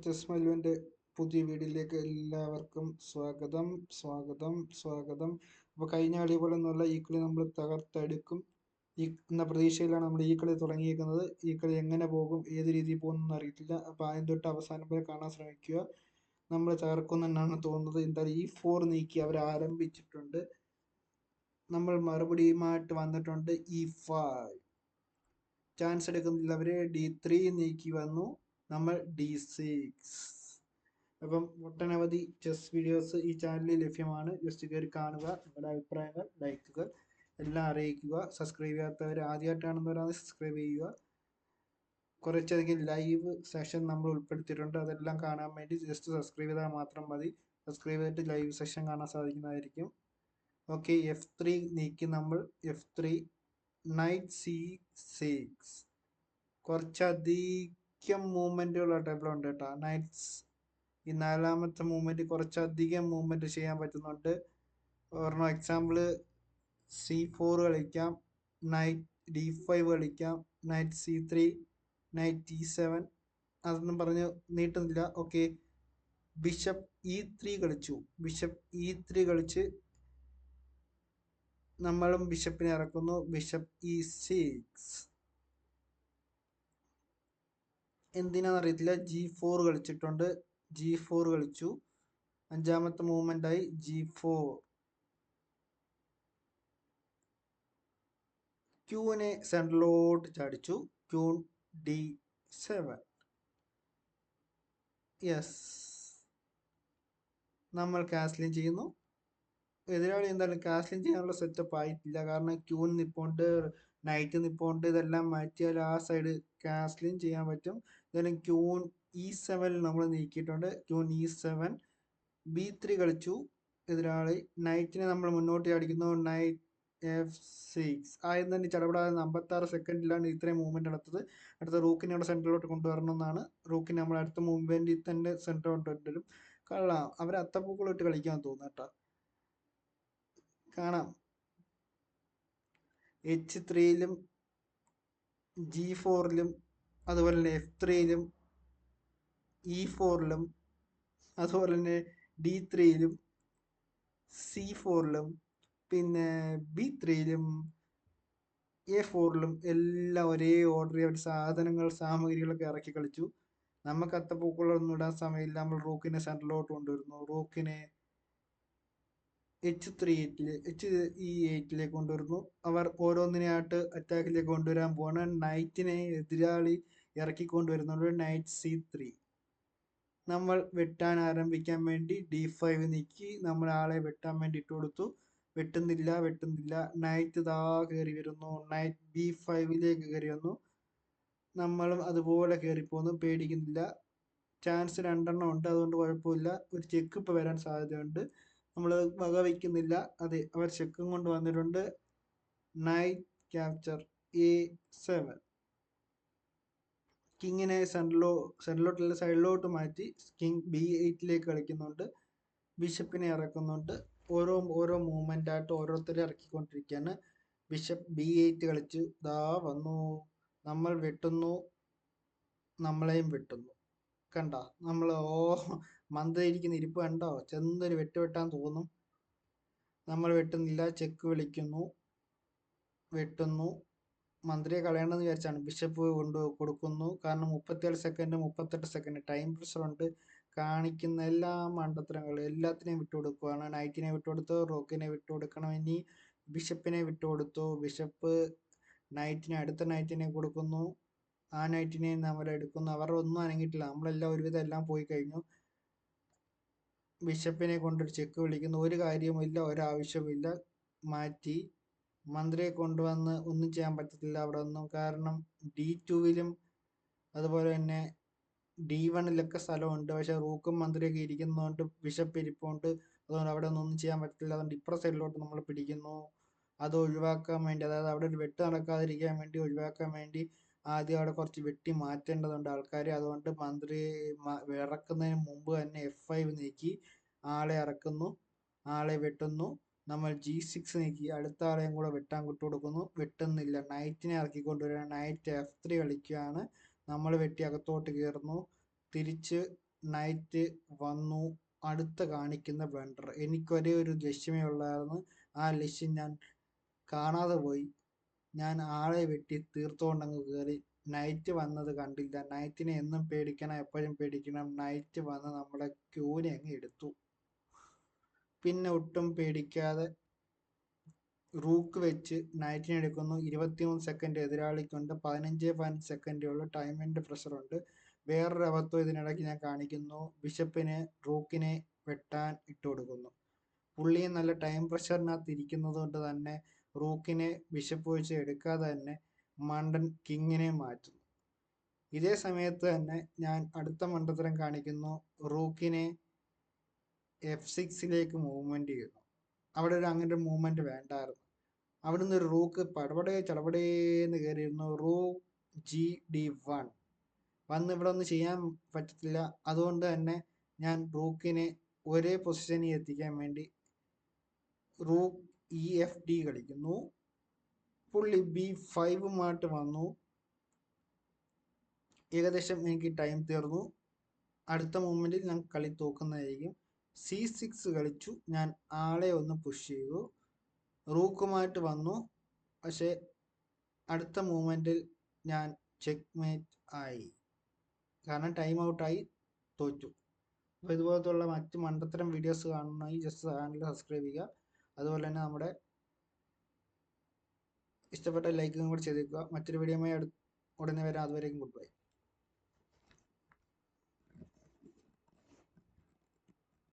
Chess മല്ലുവിന്റെ പുതിയ വീഡിയോയിലേക്ക് എല്ലാവർക്കും സ്വാഗതം സ്വാഗതം സ്വാഗതം. അപ്പോൾ കഴിഞ്ഞ കളി പോലെ ഒന്നുമല്ല ഈ കളി നമ്മൾ തകർത്തെടുക്കും. ഈ എന്ന പ്രതീക്ഷയിലാണ് നമ്മൾ ഈ കളി തുടങ്ങിയിരിക്കുന്നത്. ഈ കളി എങ്ങനെ പോകും ഏത് രീതിയിൽ പോകുമെന്ന് അറിയത്തില്ല. അപ്പോൾ ആദ്യം തൊട്ട് അവസാനം വരെ കാണാൻ ശ്രമിക്കുക. നമ്മൾ തകർക്കുമെന്നാണ് തോന്നുന്നത്. എന്തായാലും ഈ ഫോർ നീക്കി അവർ ആരംഭിച്ചിട്ടുണ്ട്. നമ്മൾ മറുപടിയുമായിട്ട് വന്നിട്ടുണ്ട്. ഈ ഫൈവ് ചാൻസ് എടുക്കുന്നില്ല. അവർ ഡി ത്രീ നീക്കി വന്നു. നമ്മൾ ഡി സിക്സ് അപ്പം ഒട്ടനവധി ചെസ് വീഡിയോസ് ഈ ചാനലിൽ ലഭ്യമാണ്. ജസ്റ്റ് കയറി കാണുക നിങ്ങളുടെ അഭിപ്രായങ്ങൾ ലൈക്കുകൾ എല്ലാം അറിയിക്കുക. സബ്സ്ക്രൈബ് ചെയ്യാത്തവർ ആദ്യമായിട്ട് കാണുന്നവരാണ് സബ്സ്ക്രൈബ് ചെയ്യുക. കുറച്ചധികം ലൈവ് സെഷൻ നമ്മൾ ഉൾപ്പെടുത്തിയിട്ടുണ്ട്. അതെല്ലാം കാണാൻ വേണ്ടി ജസ്റ്റ് സബ്സ്ക്രൈബ് ചെയ്താൽ മാത്രം മതി. സബ്സ്ക്രൈബ് ചെയ്തിട്ട് ലൈവ് സെഷൻ കാണാൻ സാധിക്കുന്നതായിരിക്കും. ഓക്കെ എഫ് ത്രീ നീക്കി നമ്മൾ F three knight C six കുറച്ചധികം മൂവ്മെന്റുള്ള ടൈപ്പിലുണ്ട് കേട്ടോ. നൈറ്റ്സ് ഈ നാലാമത്തെ മൂവ്മെന്റ് കുറച്ചധികം മൂവ്മെന്റ് ചെയ്യാൻ പറ്റുന്നുണ്ട്. ഒരെണ്ണം എക്സാമ്പിൾ സി ഫോർ കളിക്കാം. നൈറ്റ് ഡി ഫൈവ് കളിക്കാം. Knight C three knight D seven അതൊന്നും പറഞ്ഞ് നീട്ടുന്നില്ല. ഓക്കെ ബിഷപ്പ് ഇ ത്രീ കളിച്ചു. ബിഷപ്പ് ഇ ത്രീ കളിച്ച് നമ്മളും ബിഷപ്പിനെ ഇറക്കുന്നു. ബിഷപ്പ് ഇ സിക്സ് എന്തിനാന്ന് അറിയത്തില്ല ജി ഫോർ കളിച്ചിട്ടുണ്ട്. ജി ഫോർ കളിച്ചു. അഞ്ചാമത്തെ മൂവ്മെന്റ് ആയി ജി ഫോർ ക്യൂവിനെ സെൻട്രലോട്ട് ചാടിച്ചു. ക്യൂൺ ഡി സെവൻ യെസ് നമ്മൾ കാസ്ലിംഗ് ചെയ്യുന്നു. എതിരാളി എന്തായാലും കാസ്ലിംഗ് ചെയ്യാനുള്ള സെറ്റപ്പ് ആയിട്ടില്ല. കാരണം ക്യൂൻ നിപ്പോണ്ട് നൈറ്റ് നിപ്പോണ്ട് ഇതെല്ലാം മാറ്റിയാൽ ആ സൈഡ് കാസ്ലിംഗ് ചെയ്യാൻ പറ്റും. എന്തായാലും ക്യൂൺ ഇ സെവനിൽ നമ്മൾ നീക്കിയിട്ടുണ്ട്. Queen E seven B three കളിച്ചു. എതിരാളി നൈറ്റിനെ നമ്മൾ മുന്നോട്ട് അടിക്കുന്നു നൈറ്റ് എഫ് സിക്സ് ആദ്യം തന്നെ ചടപടാതെ അമ്പത്താറ് സെക്കൻഡിലാണ് ഇത്രയും മൂവ്മെന്റ് നടത്തത്. അടുത്ത റൂക്കിനെ അവിടെ സെന്ററിലോട്ട് കൊണ്ടുവരണമെന്നാണ് റൂക്കിനെ നമ്മൾ അടുത്ത മൂവ്മെന്റിൽ തന്നെ സെന്ററിലോട്ട് കൊണ്ടുവരും കൊള്ളാം. അവർ അത്തപ്പൂക്കളിട്ട് കളിക്കാൻ തോന്നുന്നു കേട്ടോ. കാണാം. എച്ച് ത്രീയിലും ജി ഫോറിലും അതുപോലെ തന്നെ എഫ് ത്രീയിലും ഇ ഫോറിലും അതുപോലെ തന്നെ ഡി ത്രീയിലും സി ഫോറിലും പിന്നെ ബി ത്രീയിലും എ ഫോറിലും എല്ലാം ഒരേ ഓർഡർ അവർ സാധനങ്ങൾ സാമഗ്രികളൊക്കെ ഇറക്കി കളിച്ചു. നമുക്ക് അത്തപ്പൂക്കളൊന്നും ഇടാൻ സമയമില്ല. നമ്മൾ റൂക്കിനെ സെന്ററിലോട്ട് കൊണ്ടുവരുന്നു. റൂക്കിനെ എച്ച് ത്രീ എയ്റ്റിൽ എച്ച് ഇ എയ്റ്റിലേക്ക് കൊണ്ടുവരുന്നു. അവർ ഓരോന്നിനെയായിട്ട് അറ്റാക്കിലേക്ക് കൊണ്ടുവരാൻ പോവാണ്. നൈറ്റിനെ എതിരാളി ഇറക്കിക്കൊണ്ടുവരുന്നുണ്ട് നൈറ്റ് സി ത്രീ നമ്മൾ വെട്ടാൻ ആരംഭിക്കാൻ വേണ്ടി ഡി ഫൈവ് നീക്കി നമ്മൾ ആളെ വെട്ടാൻ വേണ്ടി ഇട്ട് കൊടുത്തു. വെട്ടുന്നില്ല വെട്ടുന്നില്ല. നൈറ്റ് ദാ കയറി വരുന്നു. നൈറ്റ് ബി ഫൈവിലേക്ക് കയറി വന്നു. നമ്മളും അതുപോലെ കയറി പോന്നു. പേടിക്കുന്നില്ല. ചാൻസ് രണ്ടെണ്ണം ഉണ്ട് അതുകൊണ്ട് കുഴപ്പമില്ല. ഒരു ചെക്ക് ഇപ്പോൾ വരാൻ സാധ്യതയുണ്ട്. നമ്മൾ വക വയ്ക്കുന്നില്ല. അതെ അവർ ചെക്കും കൊണ്ട് വന്നിട്ടുണ്ട്. നൈറ്റ് ക്യാപ്ചർ എ സെവൻ കിങ്ങിനെ സെൻട്രലോ സെൻട്രലോട്ടുള്ള സൈഡിലോട്ട് മാറ്റി കിങ് ബി എയ്റ്റിലേക്ക് കളിക്കുന്നുണ്ട്. ബിഷപ്പിനെ ഇറക്കുന്നുണ്ട്. ഓരോ ഓരോ മൂവ്മെന്റ് ആയിട്ട് ഓരോരുത്തരെ ഇറക്കിക്കൊണ്ടിരിക്കുകയാണ്. ബിഷപ്പ് ബി എയ്റ്റ് കളിച്ചു ദാ വന്നു. നമ്മൾ വെട്ടുന്നു. നമ്മളെയും വെട്ടുന്നു. കണ്ട? നമ്മൾ ഓ മന്ദയിരിക്കുന്ന ഇരിപ്പ് കണ്ടോ? ചെന്നൊരു വെട്ട് വെട്ടാൻ തോന്നും. നമ്മൾ വെട്ടുന്നില്ല. ചെക്ക് വിളിക്കുന്നു. വെട്ടുന്നു. മന്ത്രിയെ കളയണമെന്ന് വിചാരിച്ചാണ്. ബിഷപ്പ് കൊണ്ട് കൊടുക്കുന്നു. കാരണം മുപ്പത്തിയേഴ് സെക്കൻഡ് മുപ്പത്തെട്ട് സെക്കൻഡ് ടൈം പ്രഷർ ഉണ്ട്. കാണിക്കുന്ന എല്ലാ മണ്ടത്തരങ്ങളും എല്ലാത്തിനെയും വിട്ടുകൊടുക്കുകയാണ് നൈറ്റിനെ വിട്ടുകൊടുത്തു റോക്കിനെ വിട്ടുകൊടുക്കണം ഇനി ബിഷപ്പിനെ വിട്ടുകൊടുത്തു ബിഷപ്പ് നൈറ്റിനെ അടുത്ത നൈറ്റിനെ കൊടുക്കുന്നു. ആ നൈറ്റിനെ നമ്മൾ എടുക്കുന്നു. അവർ ഒന്നും അനങ്ങിയിട്ടില്ല. നമ്മളെല്ലാം ഒരുവിധം എല്ലാം പോയി കഴിഞ്ഞു. ബിഷപ്പിനെ കൊണ്ടൊരു ചെക്ക് വിളിക്കുന്നു. ഒരു കാര്യവുമില്ല ഒരാവശ്യവുമില്ല മാറ്റി. മന്ത്രിയെ കൊണ്ടുവന്ന് ഒന്നും ചെയ്യാൻ പറ്റത്തില്ല അവിടെ ഒന്നും. കാരണം ഡി ടുവിലും അതുപോലെ തന്നെ ഡി വണ്ണിലൊക്കെ സ്ഥലമുണ്ട്. പക്ഷെ റൂക്കും മന്ത്രിയൊക്കെ ഇരിക്കുന്നതുകൊണ്ട് ബിഷപ്പ് ഇരിപ്പുണ്ട് അതുകൊണ്ട് അവിടെ ഒന്നും ചെയ്യാൻ പറ്റത്തില്ല. അതുകൊണ്ട് ഇപ്പുറ സൈഡിലോട്ട് നമ്മൾ പിടിക്കുന്നു. അത് ഒഴിവാക്കാൻ വേണ്ടി അതായത് അവിടെ ഒരു വെട്ട് നടക്കാതിരിക്കാൻ വേണ്ടി ഒഴിവാക്കാൻ വേണ്ടി ആദ്യം അവിടെ കുറച്ച് വെട്ടി മാറ്റേണ്ടതുണ്ട് ആൾക്കാർ അതുകൊണ്ട് മന്ത്രി ഇറക്കുന്നതിന് മുമ്പ് തന്നെ എഫ് ഫൈവ് നീക്കി ആളെ ഇറക്കുന്നു. ആളെ വെട്ടുന്നു. നമ്മൾ ജി സിക്സ് നീക്കി അടുത്ത ആളെയും കൂടെ വെട്ടാൻ കൊടുക്കുന്നു വെട്ടുന്നില്ല. നൈറ്റിനെ ഇറക്കിക്കൊണ്ടുവരിക നൈറ്റ് എഫ് ത്രീ കളിക്കുകയാണ്. നമ്മൾ വെട്ടി അകത്തോട്ട് കയറുന്നു. തിരിച്ച് നൈറ്റ് വന്നു. അടുത്ത കാണിക്കുന്ന ബ്ലണ്ടർ എനിക്കൊരേ ഒരു ലക്ഷ്യമേ ഉള്ളായിരുന്നു. ആ ലക്ഷ്യം ഞാൻ കാണാതെ പോയി. ഞാൻ ആളെ വെട്ടി തീർത്തുകൊണ്ടങ്ങ് കയറി നൈറ്റ് വന്നത് കണ്ടില്ല. നൈറ്റിനെ എന്നും പേടിക്കണം. എപ്പോഴും പേടിക്കണം. നൈറ്റ് വന്ന് നമ്മുടെ ക്യൂനെ അങ്ങ് എടുത്തു. പിന്നെ ഒട്ടും പേടിക്കാതെ റൂക്ക് വെച്ച് നൈറ്റിനെ എടുക്കുന്നു. ഇരുപത്തിമൂന്ന് സെക്കൻഡ് എതിരാളിക്കുണ്ട്. പതിനഞ്ച് പതിനഞ്ച് സെക്കൻഡേ ഉള്ളൂ. ടൈമിന്റെ പ്രഷറുണ്ട് വേറൊരു അബദ്ധം ഇതിനിടയ്ക്ക് ഞാൻ കാണിക്കുന്നു. ബിഷപ്പിനെ റൂക്കിനെ വെട്ടാൻ ഇട്ട് കൊടുക്കുന്നു. പുള്ളി നല്ല ടൈം പ്രഷറിനകത്ത് ഇരിക്കുന്നത് കൊണ്ട് തന്നെ റൂക്കിനെ ബിഷപ്പ് വെച്ച് എടുക്കാതെ തന്നെ മണ്ടൻ കിങ്ങിനെ മാറ്റുന്നു. ഇതേ സമയത്ത് തന്നെ ഞാൻ അടുത്ത മണ്ടത്തരം കാണിക്കുന്നു. റൂക്കിനെ എഫ് സിക്സിലേക്ക് മൂവ്മെന്റ് ചെയ്യുന്നു അവിടെ ഒരു അങ്ങനെ ഒരു മൂവ്മെന്റ് വേണ്ടായിരുന്നു. അവിടുന്ന് ഒരു റൂക്ക് പടപടേ ചടപടേന്ന് കയറിയിരുന്നു റൂ ജി ഡി വൺ വന്ന് ഇവിടെ ഒന്നും ചെയ്യാൻ പറ്റത്തില്ല. അതുകൊണ്ട് തന്നെ ഞാൻ റൂക്കിനെ ഒരേ പൊസിഷനിൽ എത്തിക്കാൻ വേണ്ടി റൂക്ക് ഇ എഫ് ഡി കളിക്കുന്നു. പുള്ളി ബി ഫൈവുമായിട്ട് വന്നു. ഏകദേശം എനിക്ക് ടൈം തീർന്നു. അടുത്ത മൂമെന്റിൽ ഞാൻ കളി തോക്കുന്നതായിരിക്കും. സി സിക്സ് കളിച്ചു. ഞാൻ ആളെ ഒന്ന് പുഷ് ചെയ്തു. റൂക്കുമായിട്ട് വന്നു. പക്ഷേ അടുത്ത മൂമെന്റിൽ ഞാൻ ചെക്ക് മേറ്റ് ആയി. കാരണം ടൈം ഔട്ടായി തോറ്റു. അപ്പോൾ ഇതുപോലത്തുള്ള മറ്റ് മണ്ടത്തരം വീഡിയോസ് കാണണമെങ്കിൽ ജസ്റ്റ് ചാനൽ സബ്സ്ക്രൈബ് ചെയ്യുക. അതുപോലെ തന്നെ നമ്മുടെ ഇഷ്ടപ്പെട്ട ലൈക്കും കൂടി ചെയ്തേക്കുക. മറ്റൊരു വീഡിയോ അടു ഉടനെ വരാം. അതുവരേക്കും ഗുഡ് ബൈ